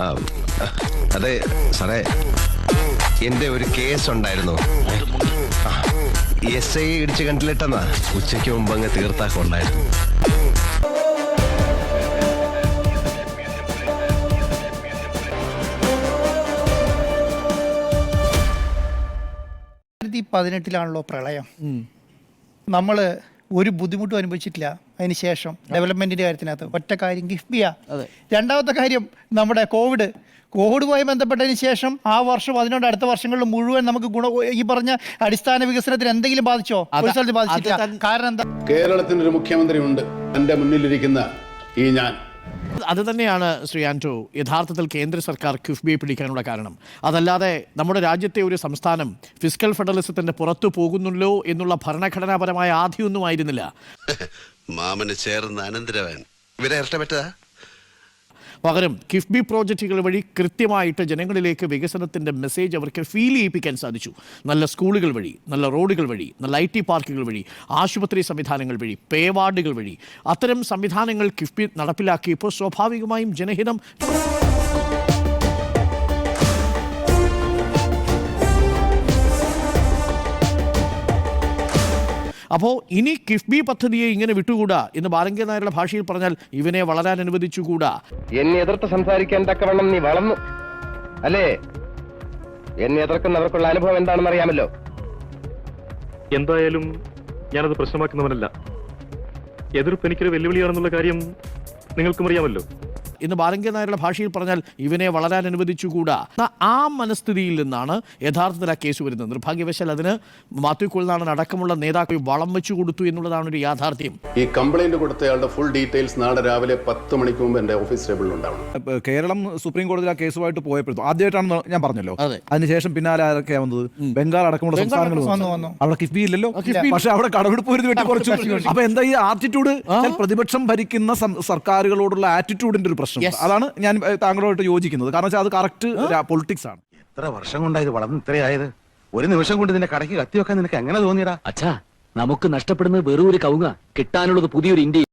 ആ, അതെ സാറേ എന്റെ ഒരു കേസ് ഉണ്ടായിരുന്നു എസ് ഐ ഇടിച്ച് കണ്ടിലിട്ടെന്നാ. ഉച്ചയ്ക്ക് മുമ്പ് അങ്ങ് തീർത്താ രണ്ടായിരത്തി പതിനെട്ടിലാണല്ലോ പ്രളയം. നമ്മൾ ഒരു ബുദ്ധിമുട്ടും അനുഭവിച്ചിട്ടില്ല. അതിന് ശേഷം ഡെവലപ്മെന്റിന്റെ കാര്യത്തിനകത്ത് ഒറ്റ കാര്യം കിഫ്ബിയ രണ്ടാമത്തെ കാര്യം നമ്മുടെ കോവിഡ്. കോവിഡുമായി ബന്ധപ്പെട്ടതിന് ശേഷം ആ വർഷം അതിനോട് അടുത്ത വർഷങ്ങളിൽ മുഴുവൻ നമുക്ക് ഗുണ ഈ പറഞ്ഞ അടിസ്ഥാന വികസനത്തിന് എന്തെങ്കിലും ബാധിച്ചോ? ഒരു സ്ഥലത്ത് ബാധിച്ചിട്ടില്ല. കാരണം എന്താ? കേരളത്തിന് ഒരു മുഖ്യമന്ത്രി ഉണ്ട് എന്റെ മുന്നിലിരിക്കുന്ന ഈ ഞാൻ. അത് തന്നെയാണ് ശ്രീ ആൻഡ്രു യഥാർത്ഥത്തിൽ കേന്ദ്ര സർക്കാർ കിഫ്ബിയെ പിടിക്കാനുള്ള കാരണം. അതല്ലാതെ നമ്മുടെ രാജ്യത്തെ ഒരു സംസ്ഥാനം ഫിസിക്കൽ ഫെഡറലിസത്തിന്റെ പുറത്തു പോകുന്നുള്ളോ എന്നുള്ള ഭരണഘടനാപരമായ ആധിയൊന്നും ആയിരുന്നില്ല. മാമന് ചേർന്ന അനന്തരവൻ. ഇവരെ ഇഷ്ടപ്പെട്ടതാ പകരം കിഫ്ബി പ്രോജക്റ്റുകൾ വഴി കൃത്യമായിട്ട് ജനങ്ങളിലേക്ക് വികസനത്തിന്റെ മെസ്സേജ് അവർക്ക് ഫീൽ ചെയ്യിപ്പിക്കാൻ സാധിച്ചു. നല്ല സ്കൂളുകൾ വഴി നല്ല റോഡുകൾ വഴി നല്ല ഐ ടി പാർക്കുകൾ വഴി ആശുപത്രി സംവിധാനങ്ങൾ വഴി പേ വാർഡുകൾ വഴി. അത്തരം സംവിധാനങ്ങൾ കിഫ്ബി നടപ്പിലാക്കിയപ്പോൾ സ്വാഭാവികമായും ജനഹിതം അപ്പോൾ ഇനി കിഫ്ബി പദ്ധതിയെ ഇങ്ങനെ വിട്ടുകൂടാ എന്ന് ബാലങ്കി നായരുടെ ഭാഷയിൽ പറഞ്ഞാൽ ഇവനെ വളരാൻ അനുവദിച്ചുകൂടാ. എന്നെ എതിർത്ത് സംസാരിക്കാൻ തക്കവണ്ണം നീ വളർന്നു. അല്ലേ? എന്നെ എതിർക്കുന്നവർക്കുള്ള അനുഭവം എന്താണെന്ന് അറിയാമല്ലോ. എന്തായാലും ഞാനത് പ്രശ്നമാക്കുന്നവനല്ല. എതിർപ്പ് എനിക്കൊരു വെല്ലുവിളിയാണെന്നുള്ള കാര്യം നിങ്ങൾക്കും അറിയാമല്ലോ. എന്ന് ബാലങ്കി നായരുടെ ഭാഷയിൽ പറഞ്ഞാൽ ഇവനെ വളരാൻ അനുവദിച്ചുകൂടാ. ആ മനസ്ഥിതിയിൽ നിന്നാണ് യഥാർത്ഥത്തിൽ ആ കേസ് വരുന്നത്. നിർഭാഗ്യവശാൽ അതിന് മാത്യു കുൽനാടൻ അടക്കമുള്ള നേതാക്കൾ വളം വെച്ചു കൊടുത്തു എന്നുള്ളതാണ് ഒരു യാഥാർത്ഥ്യം. ഈ കംപ്ലൈന്റ് കൊടുത്തയാളുടെ ഫുൾ ഡീറ്റെയിൽസ് നാളെ രാവിലെ പത്ത് മണിക്ക് മുമ്പ് എന്റെ ഓഫീസ് ടേബിളിൽ ഉണ്ടാവും കേരളം സുപ്രീം കോടതിയിൽ ആ കേസുമായിട്ട് പോയപ്പോഴും ആദ്യമായിട്ടാണ് ഞാൻ പറഞ്ഞല്ലോ. അതെ. അതിനുശേഷം പിന്നാലെ ആരൊക്കെയാ വന്നത്? ബംഗാൾ അടക്കമുള്ള സംസ്ഥാനങ്ങൾ. അവിടെ കിഫ്ബി ഇല്ലല്ലോ. പക്ഷെ അവിടെ കടവെടുപ്പ് ഒരു വെട്ടി കുറച്ചു. അപ്പൊ എന്താ ഈ ആറ്റിറ്റ്യൂഡ് പ്രതിപക്ഷം ഭരിക്കുന്ന സർക്കാരുകളോടുള്ള ആറ്റിറ്റ്യൂഡിന്റെ ഒരു പ്രശ്നം. Yes. അതാണ് ഞാൻ താങ്കളോട്ട് യോജിക്കുന്നത്. കാരണം വെച്ചാൽ അത് കറക്റ്റ് പൊളിറ്റിക്സ് ആണ്. എത്ര വർഷം കൊണ്ടാ ഇത് വളർന്ന് ഇത്രയായത് ഒരു നിമിഷം കൊണ്ട് ഇതിന്റെ കടയ്ക്ക് കത്തി വെക്കാൻ നിനക്ക് എങ്ങനെ തോന്നിയടാ? അച്ഛാ നമുക്ക് നഷ്ടപ്പെടുന്നത് വെറും ഒരു കവുങ്ങ. കിട്ടാനുള്ളത് പുതിയൊരു ഇന്ത്യ